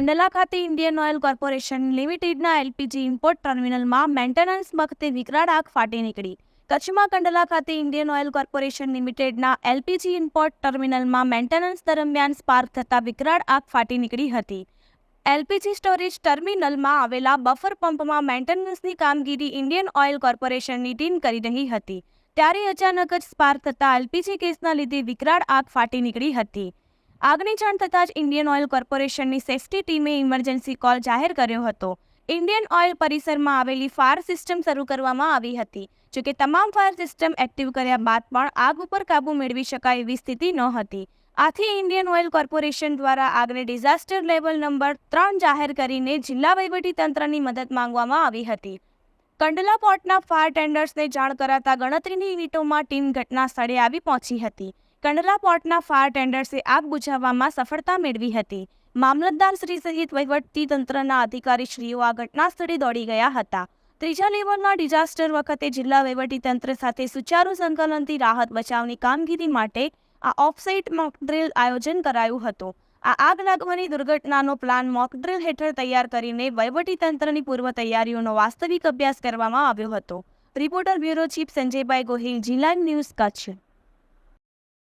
કંડલા ખાતે Indian oil corporation લિમિટેડના LPG import ટર્મિનલમાં મેન્ટેનન્સ વખતે વિકરાળ આગ ફાટી નીકળી. કચ્છમાં કંડલા ખાતે ઇન્ડિયન ઓઇલ કોર્પોરેશન લિમિટેડના એલપીજી ઇમ્પોર્ટ ટર્મિનલમાં મેન્ટેનન્સ દરમિયાન સ્પાર્ક થતાં વિકરાળ આગ ફાટી નીકળી હતી. એલપીજી સ્ટોરેજ ટર્મિનલમાં આવેલા બફર પંપમાં મેન્ટેનન્સની કામગીરી ઇન્ડિયન ઓઇલ કોર્પોરેશનની ટીમ કરી રહી હતી. ત્યારે અચાનક જ સ્પાર્ક થતાં એલપીજી ગેસના લીધે વિકરાળ આગ ફાટી નીકળી હતી. આગની જાણ થતાં જ ઇન્ડિયન ઓઇલ કોર્પોરેશનની સેફટી ટીમે ઇમરજન્સી કોલ જાહેર કર્યો હતો. ઇન્ડિયન ઓઇલ પરિસરમાં આવેલી ફાયર સિસ્ટમ શરૂ કરવામાં આવી હતી. જોકે તમામ ફાયર સિસ્ટમ એક્ટિવ કર્યા બાદ પણ આગ ઉપર કાબૂ મેળવી શકાય એવી સ્થિતિ નહોતી આથી ઇન્ડિયન ઓઇલ કોર્પોરેશન દ્વારા આગને ડિઝાસ્ટર લેવલ નંબર ત્રણ જાહેર કરીને જિલ્લા તંત્રની મદદ માંગવામાં આવી હતી. કંડલા પોર્ટના ફાયર ટેન્ડર્સને જાણ કરાતા ગણતરીની મિનિટોમાં ટીમ ઘટના સ્થળે આવી પહોંચી હતી. કંડલા પોર્ટના ફાયર ટેન્ડર્સે આગ બુઝાવવામાં સફળતા મેળવી હતી. મામલતદાર શ્રી સહિત તંત્રના અધિકારીશ્રીઓ આ ઘટના સ્થળે દોડી ગયા હતા. ત્રીજા લેવલના ડિઝાસ્ટર વખતે જિલ્લા વહીવટીતંત્ર સાથે સુચારુ સંકલનથી રાહત બચાવની કામગીરી માટે આ ઓફસાઇટ મોકડ્રીલ આયોજન કરાયું હતું. આ આગ લાગવાની દુર્ઘટનાનો પ્લાન મોકડ્રીલ હેઠળ તૈયાર કરીને વહીવટીતંત્રની પૂર્વ તૈયારીઓનો વાસ્તવિક અભ્યાસ કરવામાં આવ્યો હતો. રિપોર્ટર બ્યુરો ચીફ સંજયભાઈ ગોહિલ, જિલ્લા ન્યૂઝ કચ્છ.